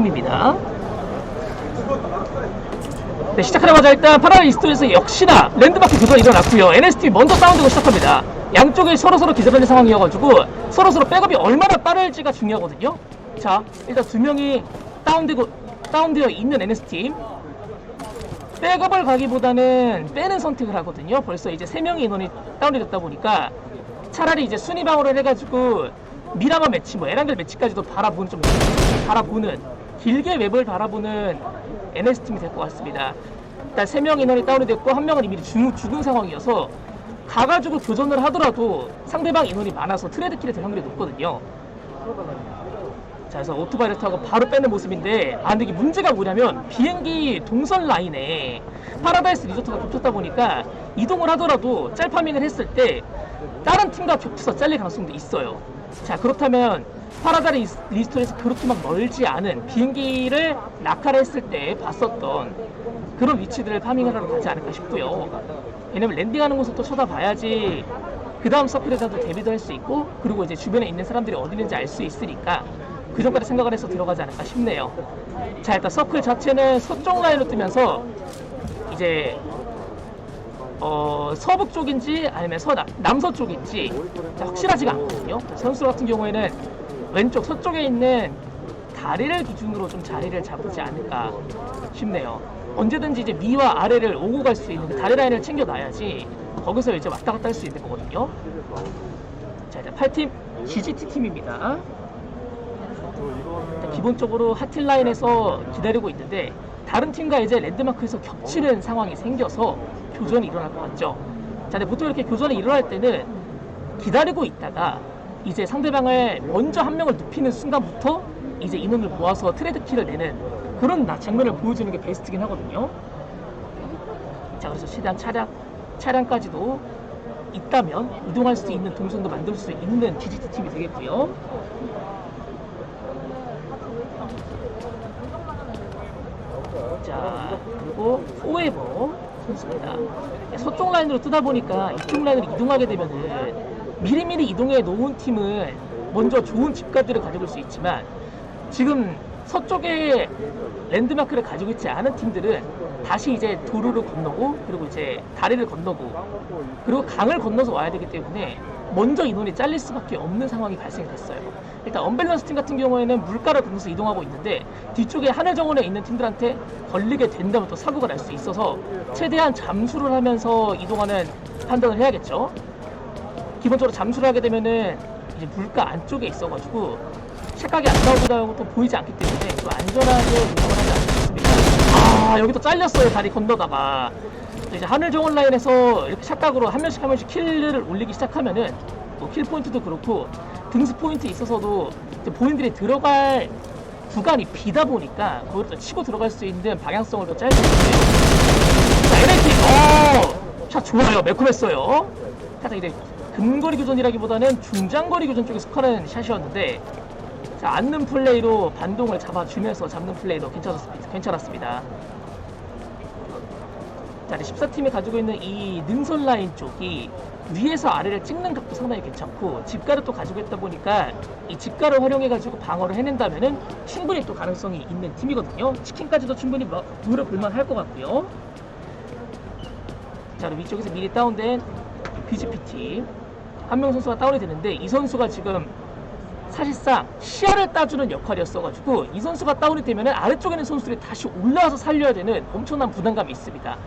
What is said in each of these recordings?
팀입니다. 네, 시작하자마자 일단 파라다 이스트에서 역시나 랜드마크 교전이 일어났고요. NST 먼저 다운되고 시작합니다. 양쪽이 서로서로 기절하는 상황이어가지고 서로서로 백업이 얼마나 빠를지가 중요하거든요. 자, 일단 두 명이 다운되고 다운되어 있는 NS팀 백업을 가기보다는 빼는 선택을 하거든요. 벌써 이제 세 명의 인원이 다운이 됐다 보니까 차라리 이제 순위 방어를 해가지고 미라마 매치, 뭐 에란겔 매치까지도 바라보는 좀 바라보는 길게 웹을 바라보는 NS 팀이 될 것 같습니다. 일단 세명 인원이 다운이 됐고 한 명은 이미 죽, 죽은 상황이어서 가가지고 교전을 하더라도 상대방 인원이 많아서 트레이드 킬이 될 확률이 높거든요. 자, 그래서 오토바이를 타고 바로 빼는 모습인데, 아, 근데 이게 문제가 뭐냐면, 비행기 동선 라인에 파라다이스 리조트가 겹쳤다 보니까, 이동을 하더라도 짤파밍을 했을 때, 다른 팀과 겹쳐서 잘릴 가능성도 있어요. 자, 그렇다면, 파라다이스 리조트에서 그렇게 막 멀지 않은 비행기를 낙하를 했을 때 봤었던 그런 위치들을 파밍을 하러 가지 않을까 싶고요. 왜냐면 랜딩하는 곳을 또 쳐다봐야지 그 다음 서클에 대해서 대비도 할 수 있고 그리고 이제 주변에 있는 사람들이 어디 있는지 알 수 있으니까 그 전까지 생각을 해서 들어가지 않을까 싶네요. 자 일단 서클 자체는 서쪽 라인으로 뜨면서 이제 어, 서북 쪽인지 아니면 서남, 남서 쪽인지 자, 확실하지가 않거든요. 선수 같은 경우에는 왼쪽 서쪽에 있는 다리를 기준으로 좀 자리를 잡지 않을까 싶네요. 언제든지 이제 위와 아래를 오고 갈 수 있는 그 다리 라인을 챙겨놔야지 거기서 이제 왔다 갔다 할 수 있는 거거든요. 자, 이제 8팀 GGT 팀입니다. 기본적으로 하틸 라인에서 기다리고 있는데 다른 팀과 이제 랜드마크에서 겹치는 상황이 생겨서 교전이 일어날 것 같죠. 자, 근데 보통 이렇게 교전이 일어날 때는 기다리고 있다가 이제 상대방을 먼저 한 명을 눕히는 순간부터 이제 인원을 모아서 트레이드 키를 내는 그런 나- 장면을 보여주는 게 베스트긴 하거든요. 자, 그래서 최대한 차량, 차량까지도 있다면 이동할 수 있는 동선도 만들 수 있는 GGT 팀이 되겠고요. 자, 그리고 포에버 선수입니다. 서쪽 라인으로 뜨다 보니까 이쪽 라인으로 이동하게 되면은 미리미리 이동해 놓은 팀은 먼저 좋은 집값들을 가져올 수 있지만 지금 서쪽에 랜드마크를 가지고 있지 않은 팀들은 다시 이제 도로를 건너고 그리고 이제 다리를 건너고 그리고 강을 건너서 와야 되기 때문에 먼저 인원이 잘릴 수밖에 없는 상황이 발생됐어요. 일단 언밸런스 팀 같은 경우에는 물가를 건너서 이동하고 있는데 뒤쪽에 하늘 정원에 있는 팀들한테 걸리게 된다면 또 사고가 날 수 있어서 최대한 잠수를 하면서 이동하는 판단을 해야겠죠. 기본적으로 잠수를 하게 되면은 이제 물가 안쪽에 있어가지고 착각이 안 나오기도 하고 또 보이지 않기 때문에 또 안전하게 운영을 하지 않습니다. 아 여기도 잘렸어요 다리 건너다가 또 이제 하늘 정원 라인에서 이렇게 착각으로 한 명씩 한 명씩 킬을 올리기 시작하면은 뭐 킬 포인트도 그렇고 등수 포인트 있어서도 본인들이 들어갈 구간이 비다 보니까 거기로 또 치고 들어갈 수 있는 방향성을 또 짧게 있어요. 자 NLT 어 샷 좋아요 매콤했어요. 살짝 이제 근거리 교전이라기보다는 중장거리 교전 쪽에 속하는 샷이었는데 자, 앉는 플레이로 반동을 잡아주면서 잡는 플레이도 괜찮았습니다. 괜찮았습니다. 자, 이제 14팀이 가지고 있는 이 능선 라인 쪽이 위에서 아래를 찍는 각도 상당히 괜찮고 집가를 또 가지고 있다 보니까 이 집가를 활용해가지고 방어를 해낸다면은 충분히 또 가능성이 있는 팀이거든요. 치킨까지도 충분히 뭐 노려볼만 할 것 같고요. 자, 그럼 위쪽에서 미리 다운된 BGP팀 한 명 선수가 다운이 되는데 이 선수가 지금 사실상 시야를 따주는 역할이었어가지고 이 선수가 다운이 되면은 아래쪽에 있는 선수들이 다시 올라와서 살려야 되는 엄청난 부담감이 있습니다.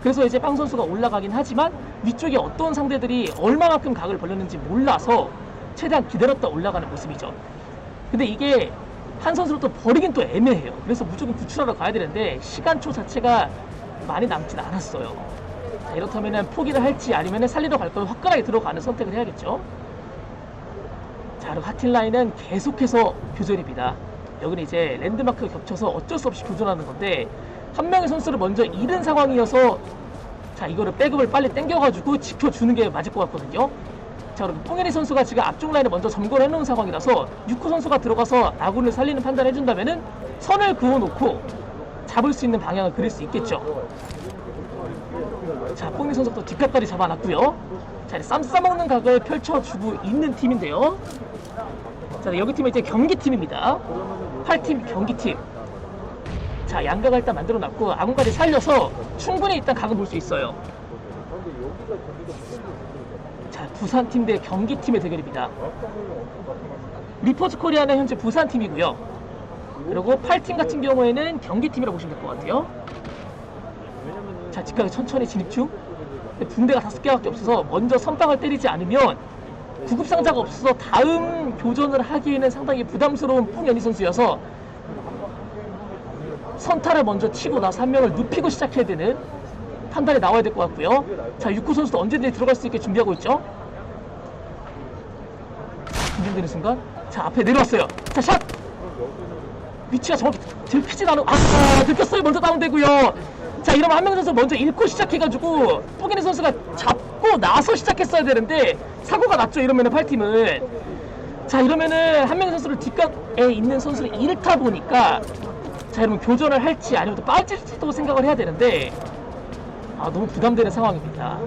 그래서 이제 빵 선수가 올라가긴 하지만 위쪽에 어떤 상대들이 얼마만큼 각을 벌렸는지 몰라서 최대한 기다렸다 올라가는 모습이죠. 근데 이게 한 선수를 또 버리긴 또 애매해요. 그래서 무조건 구출하러 가야 되는데 시간초 자체가 많이 남진 않았어요. 자, 이렇다면 포기를 할지 아니면 살리러 갈 거면 화끈하게 들어가는 선택을 해야겠죠. 자, 그리고 하틴라인은 계속해서 교전입니다. 여기는 이제 랜드마크가 겹쳐서 어쩔 수 없이 교전하는 건데 한 명의 선수를 먼저 잃은 상황이어서 자 이거를 백업을 빨리 당겨가지고 지켜주는 게 맞을 것 같거든요. 자 그럼 뽕예리 선수가 지금 앞쪽 라인을 먼저 점거를 해놓은 상황이라서 유코 선수가 들어가서 아군을 살리는 판단을 해준다면은 선을 그어놓고 잡을 수 있는 방향을 그릴 수 있겠죠. 자 뽕예리 선수도 뒷각까지 잡아놨고요. 자 쌈 싸먹는 각을 펼쳐주고 있는 팀인데요. 자, 여기 팀은 이제 경기팀입니다. 8팀 경기팀. 자, 양각을 일단 만들어 놨고, 아군까지 살려서 충분히 일단 각을 볼 수 있어요. 자, 부산팀 대 경기팀의 대결입니다. 리포츠 코리아는 현재 부산팀이고요. 그리고 8팀 같은 경우에는 경기팀이라고 보시면 될 것 같아요. 자, 직각에 천천히 진입 중. 분대가 다섯 개밖에 없어서 먼저 선방을 때리지 않으면 구급 상자가 없어서 다음 교전을 하기에는 상당히 부담스러운 뿡연이 선수여서 선타를 먼저 치고 나서 한 명을 눕히고 시작해야 되는 판단이 나와야 될 것 같고요. 자, 육구 선수도 언제든지 들어갈 수 있게 준비하고 있죠. 긴장되는 순간, 자 앞에 내려왔어요. 자 샷. 위치가 정확히 들키진 않아. 아, 들켰어요. 먼저 다운되고요. 자, 이러면 한명 선수 먼저 잃고 시작해가지고 뽀기니 선수가 잡고 나서 시작했어야 되는데 사고가 났죠. 이러면은 8팀은. 자, 이러면은 한명 선수를 뒷각에 있는 선수를 잃다 보니까 자, 이러면 교전을 할지 아니면 또 빠질지도 생각을 해야 되는데 아, 너무 부담되는 상황입니다.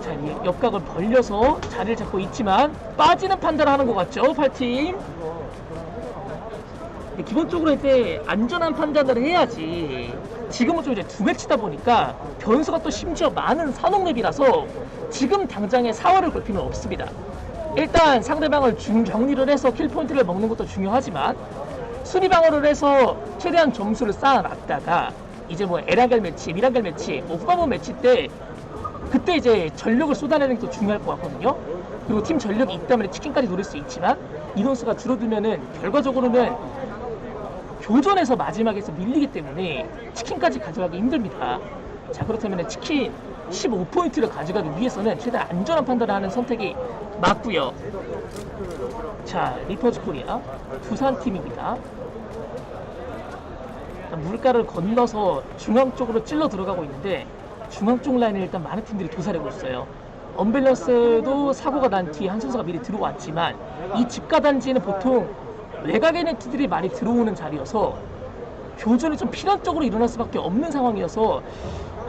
자, 이 옆각을 벌려서 자리를 잡고 있지만 빠지는 판단을 하는 것 같죠, 8팀. 기본적으로 이제 안전한 판단을 해야지. 지금은 좀 이제 두 매치다 보니까 변수가 또 심지어 많은 산옥맵이라서 지금 당장에 사활을 걸 필요는 없습니다. 일단 상대방을 중 정리를 해서 킬 포인트를 먹는 것도 중요하지만 순위 방어를 해서 최대한 점수를 쌓아놨다가 이제 뭐 에라겔 매치, 미라겔 매치, 뭐 후반부 매치 때 그때 이제 전력을 쏟아내는 게 또 중요할 것 같거든요. 그리고 팀 전력이 있다면 치킨까지 노릴 수 있지만 인원수가 줄어들면은 결과적으로는 교전에서 마지막에서 밀리기 때문에 치킨까지 가져가기 힘듭니다. 자 그렇다면 치킨 15포인트를 가져가기 위해서는 최대한 안전한 판단을 하는 선택이 맞고요. 자 리퍼즈 코리아 부산팀입니다. 물가를 건너서 중앙 쪽으로 찔러 들어가고 있는데 중앙 쪽 라인에 일단 많은 팀들이 도사리고 있어요. 언밸런스도 사고가 난 뒤에 한 선수가 미리 들어왔지만 이 집가 단지에는 보통 외곽에 있는 팀들이 많이 들어오는 자리여서 교전이 좀 필연적으로 일어날 수밖에 없는 상황이어서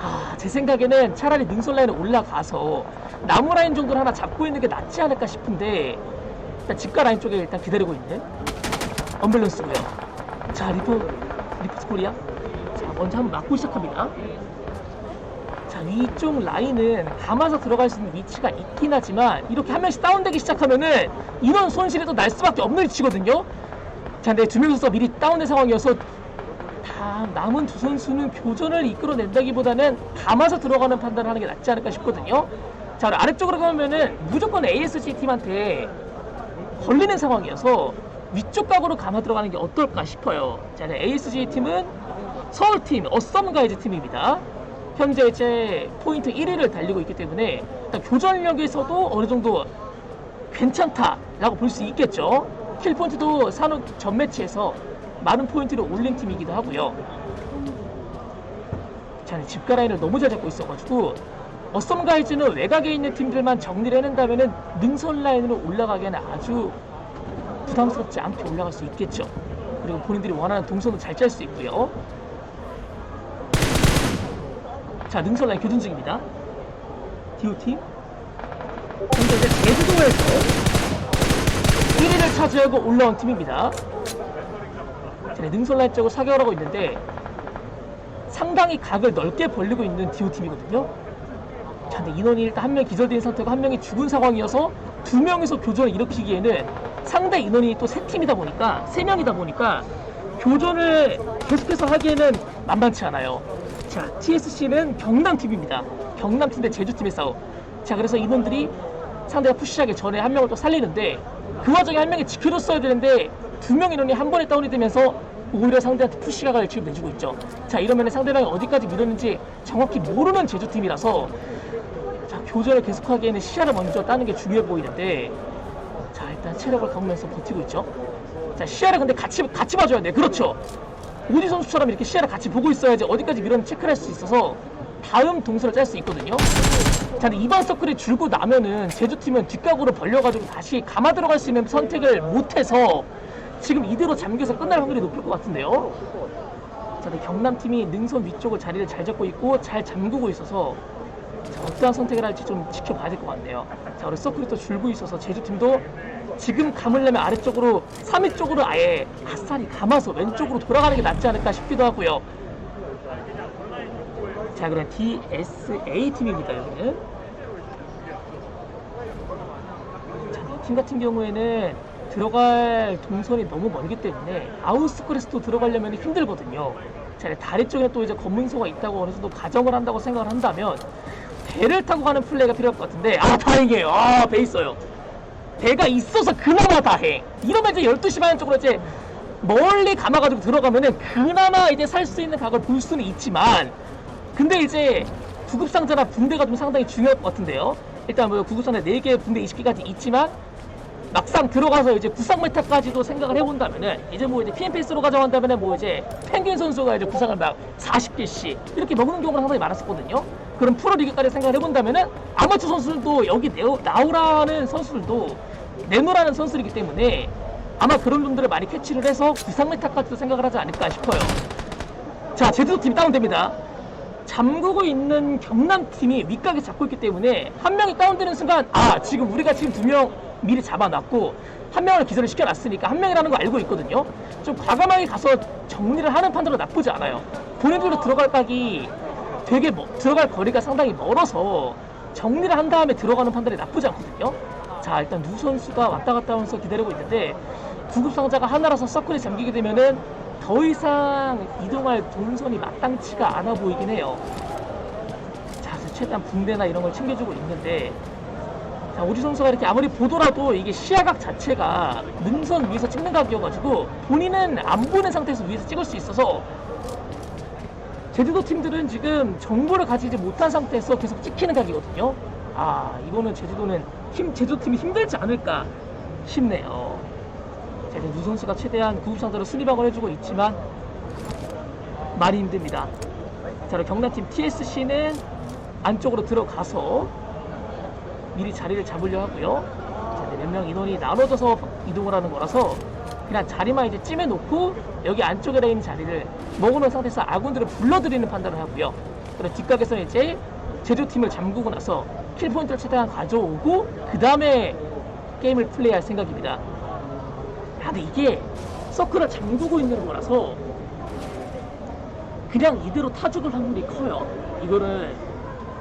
아, 제 생각에는 차라리 능선 라인에 올라가서 나무 라인 정도를 하나 잡고 있는 게 낫지 않을까 싶은데 일단 집가 라인 쪽에 일단 기다리고 있는 언밸런스고요. 자 리포 리포트 코리아 자 먼저 한번 맞고 시작합니다. 자 위쪽 라인은 감아서 들어갈 수 있는 위치가 있긴 하지만 이렇게 한 명씩 다운되기 시작하면은 인원 손실이 또 날 수밖에 없는 위치거든요. 자 근데 두명 선수가 미리 다운된 상황이어서 다 남은 두 선수는 교전을 이끌어낸다기보다는 감아서 들어가는 판단을 하는 게 낫지 않을까 싶거든요. 자 아래쪽으로 가면은 무조건 ASG 팀한테 걸리는 상황이어서 위쪽 각으로 감아 들어가는 게 어떨까 싶어요. 자, 네, ASG 팀은 서울팀, 어썸가이즈 팀입니다. 현재 이제 포인트 1위를 달리고 있기 때문에 일단 교전력에서도 어느 정도 괜찮다라고 볼 수 있겠죠. 킬 포인트도 산업 전 매치에서 많은 포인트를 올린 팀이기도 하고요. 자, 네, 집가 라인을 너무 잘 잡고 있어가지고 어썸 가이즈는 외곽에 있는 팀들만 정리를 해낸다면은 능선 라인으로 올라가기에는 아주 부담스럽지 않게 올라갈 수 있겠죠. 그리고 본인들이 원하는 동선도 잘 짤 수 있고요. 자, 능선 라인 교전 중입니다. DOT. 현재 이제 제주도에서 1위를 차지하고 올라온 팀입니다. 자, 네, 능선 라인 쪽으로 사격을 하고 있는데 상당히 각을 넓게 벌리고 있는 DO팀이거든요. 자, 근데 인원이 일단 한 명 기절된 상태고 한 명이 죽은 상황이어서 두 명이서 교전을 일으키기에는 상대 인원이 또 세 팀이다 보니까 세 명이다 보니까 교전을 계속해서 하기에는 만만치 않아요. 자, TSC는 경남 팀입니다. 경남 팀 대 제주 팀의 싸움. 자, 그래서 인원들이 상대가 푸시하기 전에 한 명을 또 살리는데 그 와중에 한 명이 지켜줬어야 되는데 두명 인원이 한 번에 다운이 되면서 오히려 상대한테 푸시각을 지금 내주고 있죠. 자, 이러면 상대방이 어디까지 밀었는지 정확히 모르는 제주 팀이라서 자, 교전을 계속하기에는 시야를 먼저 따는 게 중요해 보이는데 자, 일단 체력을 갖으면서 버티고 있죠. 자, 시야를 근데 같이 같이 봐줘야 돼. 그렇죠. 오디 선수처럼 이렇게 시야를 같이 보고 있어야지 어디까지 밀었는지 체크를 할 수 있어서 다음 동선을 짤 수 있거든요. 자, 근데 이번 서클이 줄고 나면은 제주팀은 뒷각으로 벌려가지고 다시 감아 들어갈 수 있는 선택을 못해서 지금 이대로 잠겨서 끝날 확률이 높을 것 같은데요. 자, 경남팀이 능선 위쪽을 자리를 잘 잡고 있고 잘 잠그고 있어서 자, 어떠한 선택을 할지 좀 지켜봐야 될 것 같네요. 자, 우리 서클이 또 줄고 있어서 제주팀도 지금 감으려면 아래쪽으로 3위 쪽으로 아예 아싸리 감아서 왼쪽으로 돌아가는 게 낫지 않을까 싶기도 하고요. 자, 그럼 DSA 팀입니다, 여기는. 자, 이팀 같은 경우에는 들어갈 동선이 너무 멀기 때문에 아웃스크레스도 들어가려면 힘들거든요. 자, 다리 쪽에 또 이제 검문소가 있다고 어느 정도 가정을 한다고 생각을 한다면 배를 타고 가는 플레이가 필요할 것 같은데 아 다행이에요. 아 배 있어요. 배가 있어서 그나마 다행. 이러면 이제 12시 반 쪽으로 이제 멀리 감아가지고 들어가면은 그나마 이제 살 수 있는 각을 볼 수는 있지만 근데 이제 구급상자나 붕대가 좀 상당히 중요할 것 같은데요. 일단 뭐 구급상자 4개 붕대 20개까지 있지만 막상 들어가서 이제 부상 메타까지도 생각을 해본다면은 이제 뭐 이제 PMPS로 가져간다면은 뭐 이제 펭귄 선수가 이제 부상을 막 40개씩 이렇게 먹는 경우가 상당히 많았었거든요. 그럼 프로리그까지 생각을 해본다면은 아마추어 선수들도 여기 내오, 나오라는 선수들도 내놓으라는 선수이기 때문에 아마 그런 분들을 많이 캐치를 해서 부상 메타까지도 생각을 하지 않을까 싶어요. 자, 제주도 팀 다운됩니다. 잠그고 있는 경남 팀이 윗각에 잡고 있기 때문에 한 명이 다운되는 순간 아 지금 우리가 지금 두 명 미리 잡아놨고 한 명을 기절을 시켜놨으니까 한 명이라는 거 알고 있거든요. 좀 과감하게 가서 정리를 하는 판단도 나쁘지 않아요. 본인들도 들어갈 각이 되게 멀- 들어갈 거리가 상당히 멀어서 정리를 한 다음에 들어가는 판단이 나쁘지 않거든요. 자 일단 누 선수가 왔다 갔다 하면서 기다리고 있는데 구급 상자가 하나라서 서클에 잠기게 되면은 더 이상 이동할 동선이 마땅치가 않아 보이긴 해요. 자, 그래서 최대한 붕대나 이런 걸 챙겨주고 있는데, 자, 오지 선수가 이렇게 아무리 보더라도 이게 시야각 자체가 능선 위에서 찍는 각이어가지고 본인은 안 보는 상태에서 위에서 찍을 수 있어서 제주도 팀들은 지금 정보를 가지지 못한 상태에서 계속 찍히는 각이거든요. 아, 이거는 제주도는 힘, 제주도팀이 힘들지 않을까 싶네요. 자, 이제 유 선수가 최대한 구급상자로 순위방을 해주고 있지만 많이 힘듭니다. 자, 그리고 경남팀 TSC는 안쪽으로 들어가서 미리 자리를 잡으려 하고요. 자, 네, 몇명 인원이 나눠져서 이동을 하는 거라서 그냥 자리만 이제 찜해 놓고 여기 안쪽에 있는 자리를 먹어놓은 상태에서 아군들을 불러들이는 판단을 하고요. 그리고 뒷각에서는 이제 제주팀을 잠그고 나서 킬포인트를 최대한 가져오고 그 다음에 게임을 플레이할 생각입니다. 야, 근데 이게 서클을 잠그고 있는 거라서 그냥 이대로 타 죽을 확률이 커요. 이거는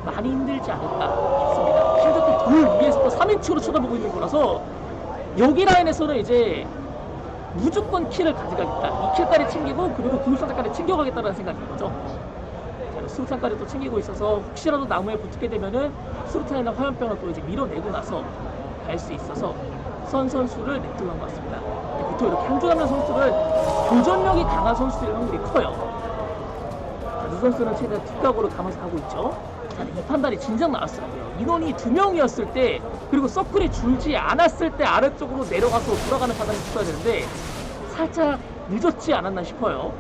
많이 힘들지 않을까 싶습니다. 실제로 돌 위에서 또 3인칭으로 쳐다보고 있는 거라서 여기 라인에서는 이제 무조건 킬을 가져가겠다. 이 킬까지 챙기고 그리고 구급상자까지 챙겨가겠다는 생각인 거죠. 자, 수류탄까지 또 챙기고 있어서 혹시라도 나무에 붙게 되면은 수류탄이나 화염병을 또 이제 밀어내고 나서 갈 수 있어서 선 선수를 냅두고 간것 같습니다. 보통 이렇게 한조하는 선수를 교전력이 강한 선수들의 확률이 커요. 선수는 최대한 뒷각으로 감아서 가고 있죠. 자, 이 판단이 진작 나왔더라고요. 인원이 두 명이었을 때 그리고 서클이 줄지 않았을 때 아래쪽으로 내려가서 돌아가는 판단이 있어야 되는데 살짝 늦었지 않았나 싶어요.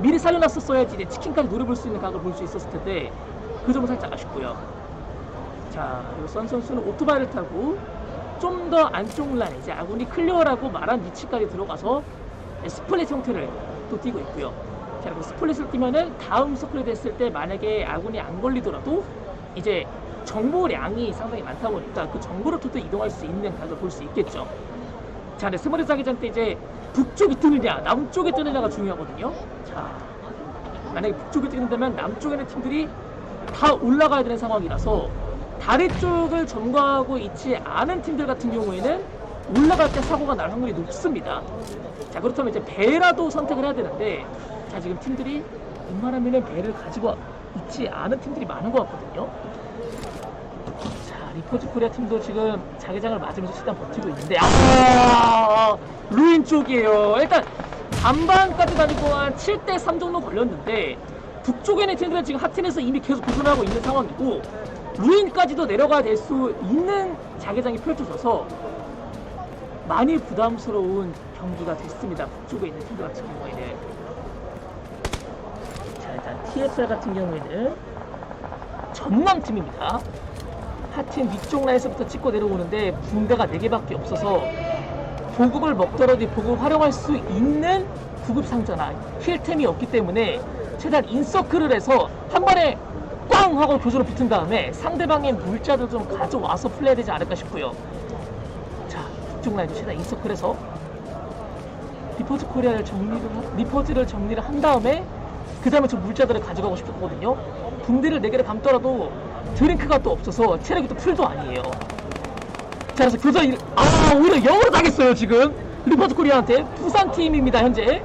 미리 살려놨었어야지 이제 치킨까지 노려볼 수 있는 각을 볼 수 있었을 텐데 그 점은 살짝 아쉽고요. 자, 그리고 선 선수는 오토바이를 타고 좀 더 안쪽 라인, 이제 아군이 클리어라고 말한 위치까지 들어가서 스플릿 형태를 또 띄고 있고요. 자, 그리고 스플릿을 띄면은 다음 서클이 됐을 때 만약에 아군이 안 걸리더라도 이제 정보량이 상당히 많다 보니까 그 정보를 통해 이동할 수 있는 각을 볼 수 있겠죠. 자, 근데 스머리 자기장 때 이제 북쪽이 뜨느냐, 남쪽이 뜨느냐가 중요하거든요. 자, 만약에 북쪽이 뜨는다면 남쪽에 있는 팀들이 다 올라가야 되는 상황이라서 다리 쪽을 점거하고 있지 않은 팀들 같은 경우에는 올라갈 때 사고가 날 확률이 높습니다. 자, 그렇다면 이제 배라도 선택을 해야 되는데, 자, 지금 팀들이 웬만하면은 배를 가지고 있지 않은 팀들이 많은 것 같거든요. 자, 리포즈 코리아 팀도 지금 자기장을 맞으면서 최대한 버티고 있는데, 아, 루인 쪽이에요. 일단, 반반까지 다니고 한 7대 3 정도 걸렸는데, 북쪽에 있는 팀들은 지금 하틴에서 이미 계속 도전하고 있는 상황이고, 루인까지도 내려가야 될수 있는 자기장이 펼쳐져서, 많이 부담스러운 경기가 됐습니다. 북쪽에 있는 팀들 같은 경우에는. TSR 같은 경우에는 전남팀입니다. 하팀 위쪽 라인에서부터 찍고 내려오는데 붕대가 4개밖에 없어서 보급을 먹더라도 이 보급 활용할 수 있는 구급 상자나 힐템이 없기 때문에 최대한 인서클을 해서 한 번에 꽝 하고 교전을 붙은 다음에 상대방의 물자를 좀 가져와서 플레이해야 되지 않을까 싶고요. 자, 북쪽 라인도 최대한 인서클에서 리포즈 코리아를 정리를 하- 리포즈를 정리를 한 다음에 그 다음에 저 물자들을 가져가고 싶었거든요. 붕대를 4개를 감더라도 드링크가 또 없어서 체력이 또 풀도 아니에요. 자, 그래서 교전 일... 아, 오히려 영으로 당했어요, 지금. 리포즈 코리아한테. 부산 팀입니다, 현재.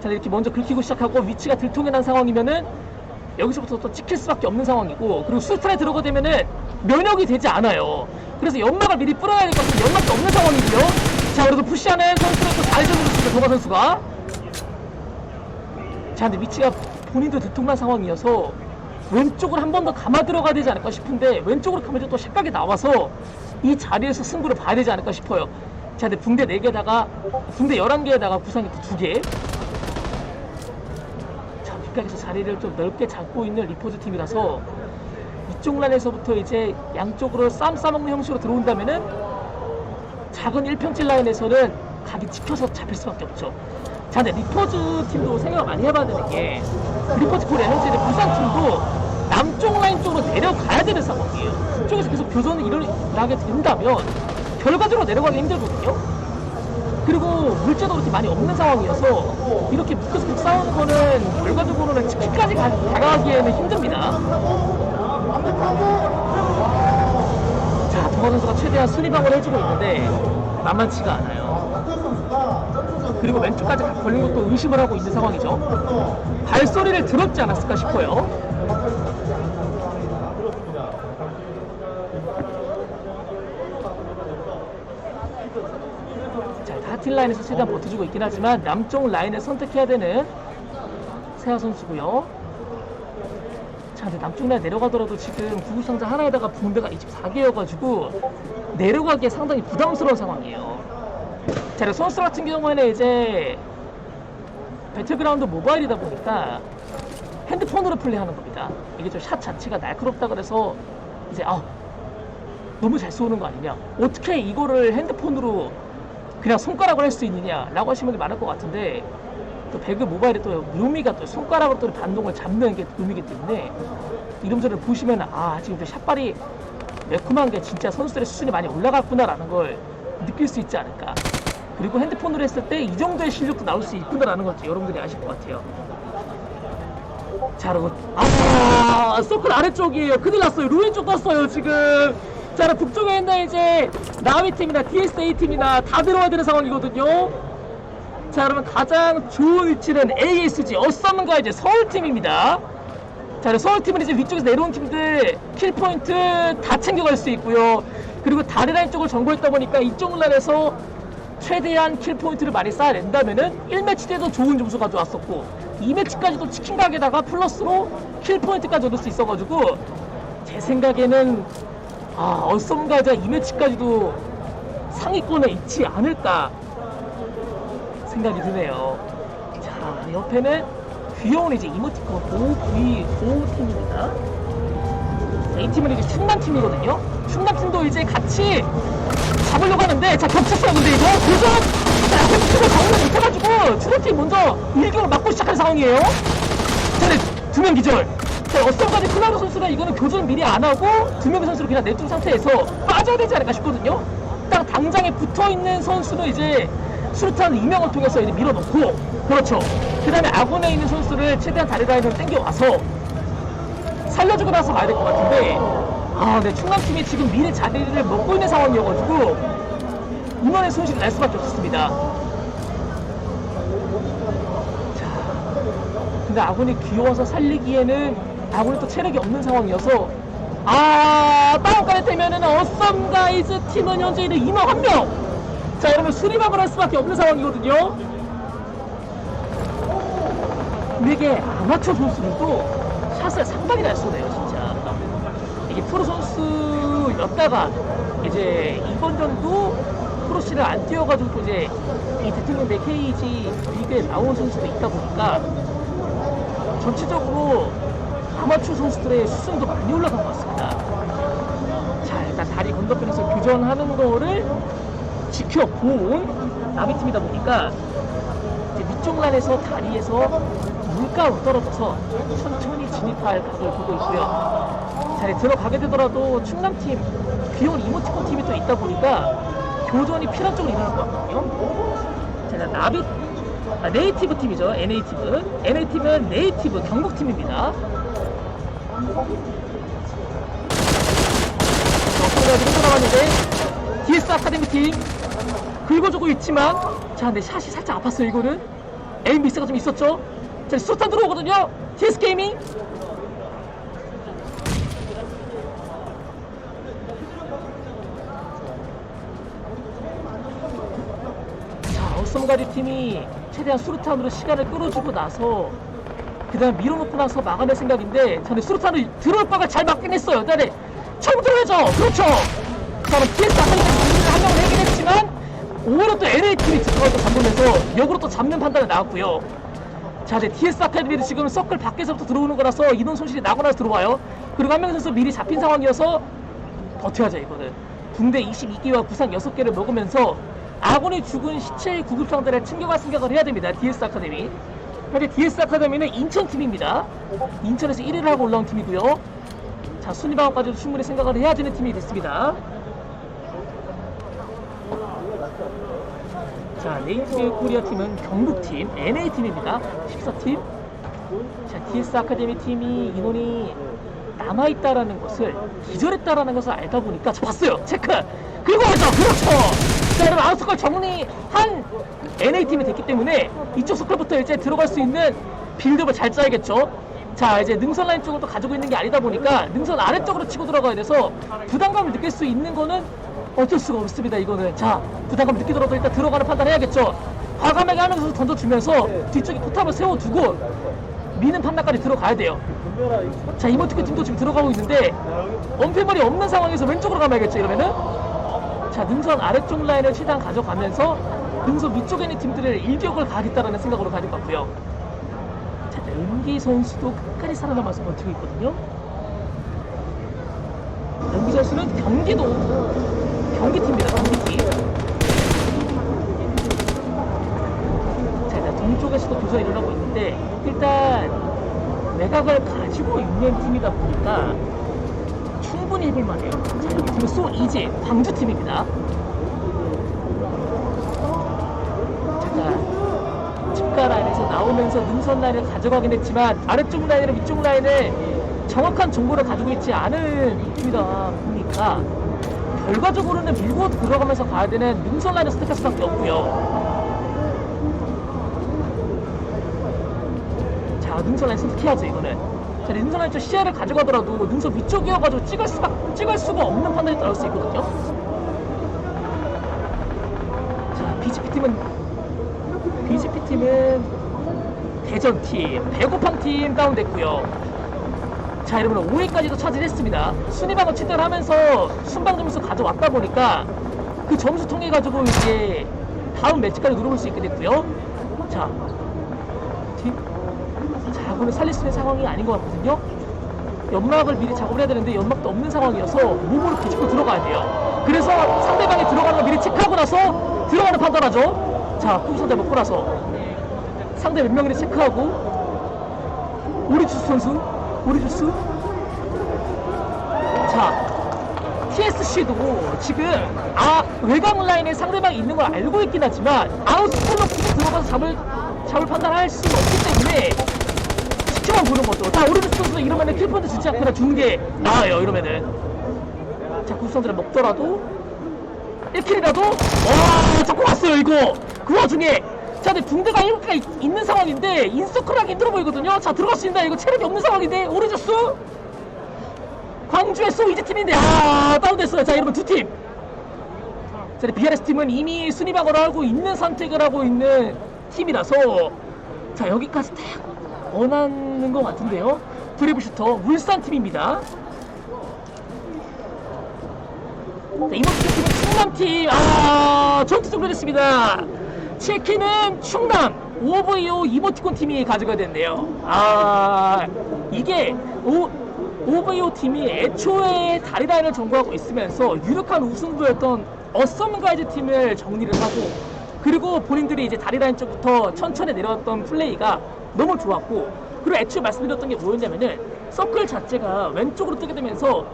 자, 이렇게 먼저 긁히고 시작하고 위치가 들통이 난 상황이면은 여기서부터 또 찍힐 수밖에 없는 상황이고 그리고 수탄에 들어가 되면은 면역이 되지 않아요. 그래서 연막을 미리 뿌려야 될 것 같은데 연막도 없는 상황이고요. 자, 그래도 푸시하는 선수는 또잘 잡아줬습니다, 도마 선수가. 자, 근데 위치가 본인도 들통난 상황이어서 왼쪽을 한번 더 감아 들어가야 되지 않을까 싶은데 왼쪽으로 가면 또 색각이 나와서 이 자리에서 승부를 봐야 되지 않을까 싶어요. 자, 근데 붕대 4개에다가 붕대 11개에다가 구상이 또 2개. 자, 뒷각에서 자리를 좀 넓게 잡고 있는 리포즈 팀이라서 이쪽 라인에서부터 이제 양쪽으로 쌈 싸먹는 형식으로 들어온다면은 작은 1평질 라인에서는 각이 찍혀서 잡힐 수밖에 없죠. 자, 근데 리포즈 팀도 생각을 많이 해봐야 되는 게 코리아 현재 이제 부산 팀도 남쪽 라인 쪽으로 내려가야 되는 상황이에요. 그쪽에서 계속 교전이 일어나게 된다면 결과적으로 내려가기 힘들거든요. 그리고 물자도 그렇게 많이 없는 상황이어서 이렇게 묶여서 계속 싸우는 거는 결과적으로는 치킨까지 가, 다가가기에는 힘듭니다. 자, 동화 선수가 최대한 순위방을 해주고 있는데 만만치가 않아요. 그리고 왼쪽까지 걸린 것도 의심을 하고 있는 상황이죠. 발소리를 들었지 않았을까 싶어요. 자, 다틸 라인에서 최대한 버텨주고 있긴 하지만 남쪽 라인을 선택해야 되는 세아 선수고요. 자, 근데 남쪽 라인 내려가더라도 지금 구급상자 하나에다가 붕대가 24개여가지고 내려가기에 상당히 부담스러운 상황이에요. 자, 그리고 선수 같은 경우에는 이제 배틀그라운드 모바일이다 보니까 핸드폰으로 플레이하는 겁니다. 이게 좀 샷 자체가 날카롭다 그래서 이제 아 너무 잘 쏘는 거 아니냐? 어떻게 이거를 핸드폰으로 그냥 손가락으로 할 수 있느냐라고 하시는 분이 많을 것 같은데 또 배그 모바일에 또 묘미가 또 손가락으로 또 반동을 잡는 게 묘미기 때문에 이름저를 보시면 아 지금 저 샷발이 매콤한 게 진짜 선수들의 수준이 많이 올라갔구나라는 걸 느낄 수 있지 않을까. 그리고 핸드폰으로 했을 때 이 정도의 실력도 나올 수 있구나라는 것도 여러분들이 아실 것 같아요. 자, 그리고 아, 서클 아래쪽이에요. 큰일 났어요. 루인 쪽 갔어요, 지금. 자, 그럼 북쪽에 있는 이제 나미 팀이나 DSA 팀이나 다 들어와야 되는 상황이거든요. 자, 그러면 가장 좋은 위치는 ASG 어썸과 이제 서울 팀입니다. 자, 서울 팀은 이제 위쪽에서 내려온 팀들 킬 포인트 다 챙겨갈 수 있고요. 그리고 다리 라인 쪽을 정보했다 보니까 이쪽 라인에서 최대한 킬 포인트를 많이 쌓아낸다면은 1매치 때도 좋은 점수 가져왔었고 2매치까지도 치킨 가게다가 플러스로 킬 포인트까지 얻을 수 있어가지고 제 생각에는 아 어썸가자 2매치까지도 상위권에 있지 않을까 생각이 드네요. 자 옆에는 귀여운 이제 이모티콘 OV O팀입니다. 이 팀은 이제 충남팀이거든요. 충남팀도 이제 같이 잡으려고 하는데 자 겹쳤어요 근데 이거 자 앞에 팀을 정리를 못해가지고 충남팀 먼저 일격을 맞고 시작한 상황이에요. 자 근데 두명 기절. 자 어썸까지 클라우드 선수가 이거는 교전 미리 안 하고 두 명의 선수를 그냥 내둔 상태에서 빠져야 되지 않을까 싶거든요. 딱 당장에 붙어있는 선수는 이제 수류탄 이명을 통해서 이제 밀어넣고 그렇죠. 그 다음에 아군에 있는 선수를 최대한 다리 라인으로 당겨와서 살려주고 나서 가야 될 것 같은데 아, 네 충남팀이 지금 미리 자리를 먹고 있는 상황이어가지고 이번에 손실이 날 수밖에 없었습니다. 자, 근데 아군이 귀여워서 살리기에는 아군이 또 체력이 없는 상황이어서 아, 다운까지 되면은 어썸 가이즈 팀은 현재 있는 인원 한 명. 자, 여러분 수리박을 할 수밖에 없는 상황이거든요. 근데 이게 아마추어 선수들도 샷을 상당히 잘 쏘네요. 이게 프로 선수였다가 이제 이번 전도 프로씨를 안 뛰어가지고 또 이제 이 대통령대 KG 리그에 나온 선수도 있다 보니까 전체적으로 아마추어 선수들의 수준도 많이 올라간 것 같습니다. 자, 일단 다리 건너편에서 교전하는 거를 지켜본 남의 팀이다 보니까 이제 위쪽 란에서 다리에서 물가로 떨어져서 천천히 진입할 각을 보고 있고요. 자, 네, 들어가게 되더라도 충남팀, 귀여운 이모티콘 팀이 또 있다 보니까 교전이 필연 적으로 일어날 것 같거든요. 자, 일단 나비, 아, 네이티브 팀이죠. NA티브. NA팀은 네이티브 경북팀입니다. 지금 돌아왔는데 DS 아카데미 팀 긁어주고 있지만 자 근데 샷이 살짝 아팠어요 이거는 에임 미스가 좀 있었죠 자 수탄 들어오거든요 DS 게이밍 자 어썸가디 팀이 최대한 수류탄으로 시간을 끌어주고 나서 그 다음 밀어놓고 나서 막아낼 생각인데 저는 수류탄을 들어올 바가 잘 맞긴 했어요. 일단에 처음 들어야죠. 그렇죠. 자 그럼 PS 아카데미 한 명을 해긴 했지만 오히려 또 NA팀이 들어가서 잡으면서 역으로 또 잡는 판단이 나왔고요. 자 이제 DS 아카데미도 지금 서클 밖에서부터 들어오는 거라서 인원 손실이 나고 나서 들어와요. 그리고 한 명 선수 미리 잡힌 상황이어서 버텨야죠 이거는. 붕대 22개와 부상 6개를 먹으면서 아군이 죽은 시체의 구급상자를 챙겨갈 생각을 해야 됩니다. DS 아카데미 현재 DS 아카데미는 인천팀입니다. 인천에서 1위를 하고 올라온 팀이고요. 자 순위방어까지도 충분히 생각을 해야 되는 팀이 됐습니다. 자 네이티브 코리아 팀은 경북팀 NA팀입니다. 14팀. 자 DS 아카데미 팀이 인원이 남아있다라는 것을 기절했다라는 것을 알다 보니까 저 봤어요. 체크! 그거죠 그렇죠 자 여러분 아웃스컬 정리한 NA팀이 됐기 때문에 이쪽 스컬부터 이제 들어갈 수 있는 빌드업을 잘 짜야겠죠. 자 이제 능선 라인 쪽을 또 가지고 있는 게 아니다 보니까 능선 아래쪽으로 치고 들어가야 돼서 부담감을 느낄 수 있는 거는 어쩔 수가 없습니다 이거는. 자 부담감 느끼더라도 일단 들어가는 판단 해야겠죠. 과감하게 하면서 던져주면서 뒤쪽에 포탑을 세워두고 미는 판단까지 들어가야 돼요. 자 이모티콘 팀도 지금 들어가고 있는데 엄폐물이 없는 상황에서 왼쪽으로 가야겠죠 이러면은 자 능선 아래쪽 라인을 최대한 가져가면서 능선 위쪽에 있는 팀들을 일격을 가겠다라는 생각으로 가질 것 같고요. 자 은기 선수도 끝까지 살아남아서 버티고 있거든요. 연기 선수는 경기도 경기팀입니다 경기팀. 자 일단 동쪽에서도 교전이 일어나고 있는데 일단 외곽을 가지고 있는 팀이다 보니까 충분히 해볼만해요 자 여기 팀은 소 이제 광주팀입니다 잠깐 집가 라인에서 나오면서 능선 라인을 가져가긴 했지만 아래쪽 라인이나 위쪽 라인을 정확한 정보를 가지고 있지 않은 팀이다 보니까 결과적으로는 밀고 들어가면서 가야 되는 능선 라인을 선택할 수밖에 없고요. 자, 능선 라인 선택해야죠, 이거는. 라인 쪽 시야를 가져가더라도 능선 위쪽이어가지고 찍을, 수, 찍을 수가 없는 판단이 나올 수 있거든요. 자, BGP팀은, BGP팀은 대전 팀, 배고팡팀 다운됐고요. 자 여러분 5위까지도 차지했습니다 순위방을 취득하면서 순방 점수 가져왔다 보니까 그 점수 통해 가지고 이제 다음 매치까지 누려볼 수 있게 됐고요 자 팀? 자 오늘 살릴 수 있는 상황이 아닌 것 같거든요. 연막을 미리 작업을 해야 되는데 연막도 없는 상황이어서 몸으로 비집고 들어가야 돼요. 그래서 상대방이 들어가는 걸 미리 체크하고 나서 들어가는 판단하죠. 자 후기 상대 먹고 나서 상대 몇 명인지 체크하고. 오리주스 선수 오리주스. 자 TSC도 지금 아 외곽 라인에 상대방이 있는 걸 알고 있긴 하지만 아웃스콜로 굳이 들어가서 잡을 잡을 판단할 수는 없기 때문에 지켜만 보는 거죠 자 오리주스 선수 이러면은 킬포인트 주지 않거나. 주는 게 나아요 이러면은. 자 구수선들을 먹더라도 1킬이라도? 와 자꾸 왔어요 이거. 그 와중에. 자 근데 붕대가 1개가 있는 상황인데 인서클 하기 힘들어 보이거든요. 자 들어갔습니다. 이거 체력이 없는 상황인데. 오르저스? 광주의 소이즈 팀인데. 아 다운됐어요. 자 여러분 두팀. 자 BRS 팀은 이미 순위방어를 하고 있는 선택을 하고 있는 팀이라서. 자 여기까지 딱 원하는 것 같은데요 드리블슈터 울산 팀입니다 자, 이번 팀은 충남팀, 아, 전투 종료됐습니다. 치킨은 충남, 오브이오 이모티콘 팀이 가져가야 됐네요. 아, 이게, 오, 오브이오 팀이 애초에 다리라인을 점거하고 있으면서 유력한 우승부였던 어썸 가이즈 팀을 정리를 하고 그리고 본인들이 이제 다리 라인 쪽부터 천천히 내려왔던 플레이가 너무 좋았고 그리고 애초에 말씀드렸던 게 뭐였냐면은 서클 자체가 왼쪽으로 뜨게 되면서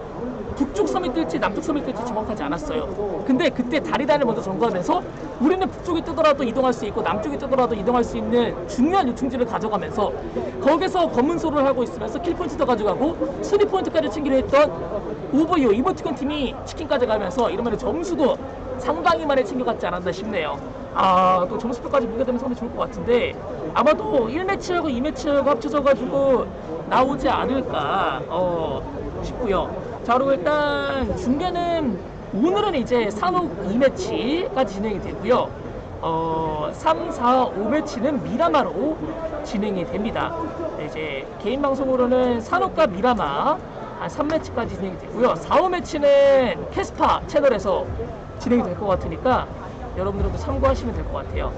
북쪽 섬이 뜰지 남쪽 섬이 뜰지 정확하지 않았어요. 근데 그때 다리 라인을 먼저 점거하면서 우리는 북쪽이 뜨더라도 이동할 수 있고 남쪽이 뜨더라도 이동할 수 있는 중요한 요충지를 가져가면서 거기서 검문소를 하고 있으면서 킬 포인트도 가져가고 순위 포인트까지 챙기려 했던 오버이오 이모티콘 팀이 치킨까지 가면서 이러면 점수도 상당히 많이 챙겨갔지 않았나 싶네요. 아, 또 점수표까지 보게 되면 상당히 좋을 것 같은데 아마도 1매치하고 2매치하고 합쳐져가지고 나오지 않을까 어, 싶고요. 자, 그리고 일단 중계는 오늘은 이제 산옥 2매치가 진행이 되고요. 어, 3, 4, 5매치는 미라마로 진행이 됩니다. 네, 이제 개인 방송으로는 산옥과 미라마 한 3매치까지 진행이 되고요. 4, 5매치는 캐스파 채널에서 진행이 될 것 같으니까 여러분들도 참고하시면 될 것 같아요.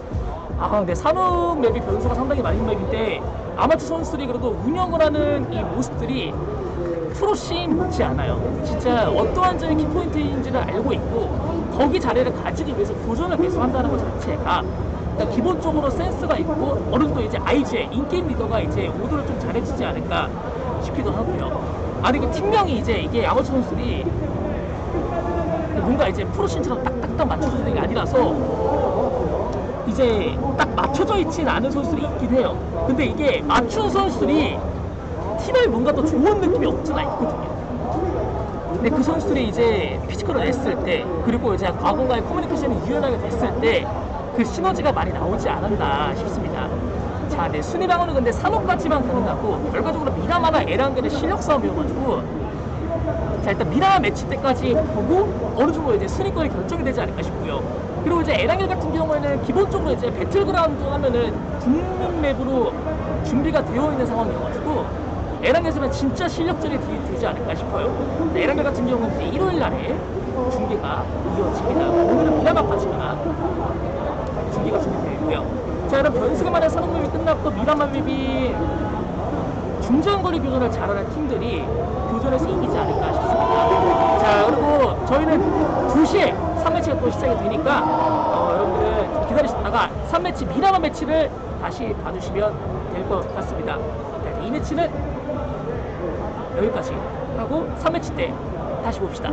아, 근데 산옥 맵이 변수가 상당히 많은 맵인데 아마추어 선수들이 그래도 운영을 하는 이 모습들이 프로씬 못지 않아요. 진짜 어떠한 점이 키포인트인지를 알고 있고 거기 자리를 가지기 위해서 도전을 계속 한다는 것 자체가 기본적으로 센스가 있고 어느 정도 이제 IJ 인게임 리더가 이제 오더를 좀 잘해주지 않을까 싶기도 하고요. 아니 그 팀명이 이제 이게 아마추어 선수들이 뭔가 이제 프로씬처럼 딱 딱딱 맞춰주는 게 아니라서 이제 딱 맞춰져 있진 않은 선수들이 있긴 해요. 근데 이게 맞춘 선수들이 팀에 뭔가 더 좋은 느낌이 없잖아 있거든요. 근데 그 선수들이 이제 피지컬을 냈을 때 그리고 이제 과거와의 커뮤니케이션이 유연하게 됐을 때 그 시너지가 많이 나오지 않았나 싶습니다. 자, 네, 순위 방어는 근데 산업까지만 가능하고 결과적으로 미라마나 에란겔의 실력 싸움이어가지고 자 일단 미라 매치 때까지 보고 어느 정도 이제 순위권이 결정이 되지 않을까 싶고요. 그리고 이제 에란겔 같은 경우에는 기본적으로 이제 배틀그라운드 하면은 국민 맵으로 준비가 되어 있는 상황이어가지고 에란겔에서는 진짜 실력전이 되- 되지 않을까 싶어요. 네, 에란겔 같은 경우는 이제 일요일 날에 중계가 이어집니다. 오늘은 미라마까지만 중계가 준비되어 있고요. 자 여러분 변수가 많은 산업맵이 끝났고 미라마 맵이 중장거리 교전을 잘하는 팀들이 교전에서 이기지 않을까 싶습니다. 자, 그리고 저희는 2시에 3매치가 또 시작이 되니까 어, 여러분들은 좀 기다리셨다가 3매치 미라마 매치를 다시 봐주시면 될 것 같습니다. 자, 2매치는 여기까지 하고 3매치 때 다시 봅시다.